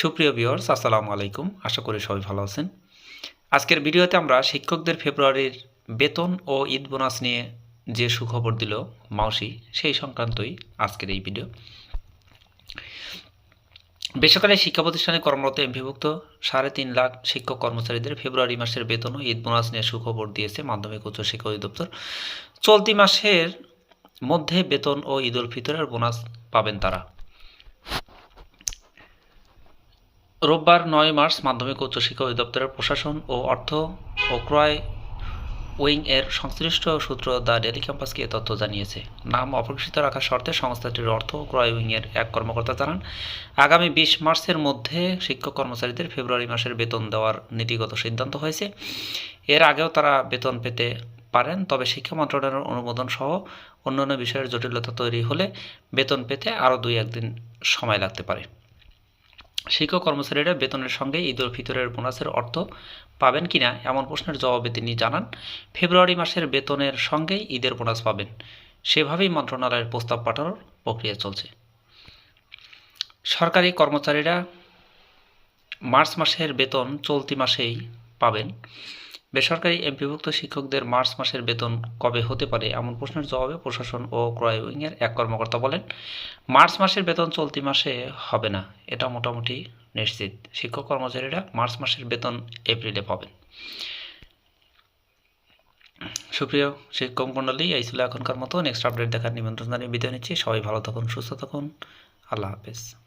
সুপ্রিয় ভিউয়ার্স, আসসালামু আলাইকুম। আশা করি সবাই ভালো আছেন। আজকের ভিডিওতে আমরা শিক্ষকদের ফেব্রুয়ারির বেতন ও ঈদ বোনাস নিয়ে যে সুখবর দিল মাউসি, সেই সংক্রান্তই আজকের এই ভিডিও। বেসরকারি শিক্ষা প্রতিষ্ঠানে কর্মরত এমপিভুক্ত সাড়ে তিন লাখ শিক্ষক কর্মচারীদের ফেব্রুয়ারি মাসের বেতন ও ঈদ বোনাস নিয়ে সুখবর দিয়েছে মাধ্যমিক উচ্চ শিক্ষা অধিদপ্তর। চলতি মাসের মধ্যে বেতন ও ঈদ উল ফিতরের বোনাস পাবেন তারা। রোববার নয় মার্চ মাধ্যমিক উচ্চ শিক্ষা অধিদপ্তরের প্রশাসন ও অর্থ ও ক্রয় উইং এর সংশ্লিষ্ট সূত্র দ্য ডেলি ক্যাম্পাসকে তথ্য জানিয়েছে। নাম অপ্রকাশিত রাখার শর্তে সংস্থাটির অর্থ ও ক্রয় উইং এর এক কর্মকর্তা জানান, আগামী বিশ মার্চের মধ্যে শিক্ষক কর্মচারীদের ফেব্রুয়ারি মাসের বেতন দেওয়ার নীতিগত সিদ্ধান্ত হয়েছে। এর আগেও তারা বেতন পেতে পারেন, তবে শিক্ষা মন্ত্রণালয়ের অনুমোদন সহ অন্যান্য বিষয়ের জটিলতা তৈরি হলে বেতন পেতে আরও দুই একদিন সময় লাগতে পারে। শিক্ষক কর্মচারীরা বেতনের সঙ্গে ঈদ উল ফিতরের বোনাসের অর্থ পাবেন কিনা এমন প্রশ্নের জবাবে তিনি জানান, ফেব্রুয়ারি মাসের বেতনের সঙ্গে ঈদের বোনাস পাবেন। সেভাবেই মন্ত্রণালয়ের প্রস্তাব পাঠানোর প্রক্রিয়া চলছে। সরকারি কর্মচারীরা মার্চ মাসের বেতন চলতি মাসেই পাবেন। বেসরকারি এমপিভুক্ত শিক্ষকদের মার্চ মাসের বেতন কবে হতে পারে এমন প্রশ্নের জবাবে প্রশাসন ও ক্রয় উইংয়ের এক কর্মকর্তা বলেন, মার্চ মাসের বেতন চলতি মাসে হবে না। এটা মোটামুটি নিশ্চিত। শিক্ষক কর্মচারীরা মার্চ মাসের বেতন এপ্রিলে পাবেন। সুপ্রিয় শিক্ষক মণ্ডলী, এই ছিল এখনকার মতো। নেক্সট আপডেট দেখার নিমন্ত্রণ জানিয়ে বিদায় নিচ্ছি। সবাই ভালো থাকুন, সুস্থ থাকুন। আল্লাহ হাফেজ।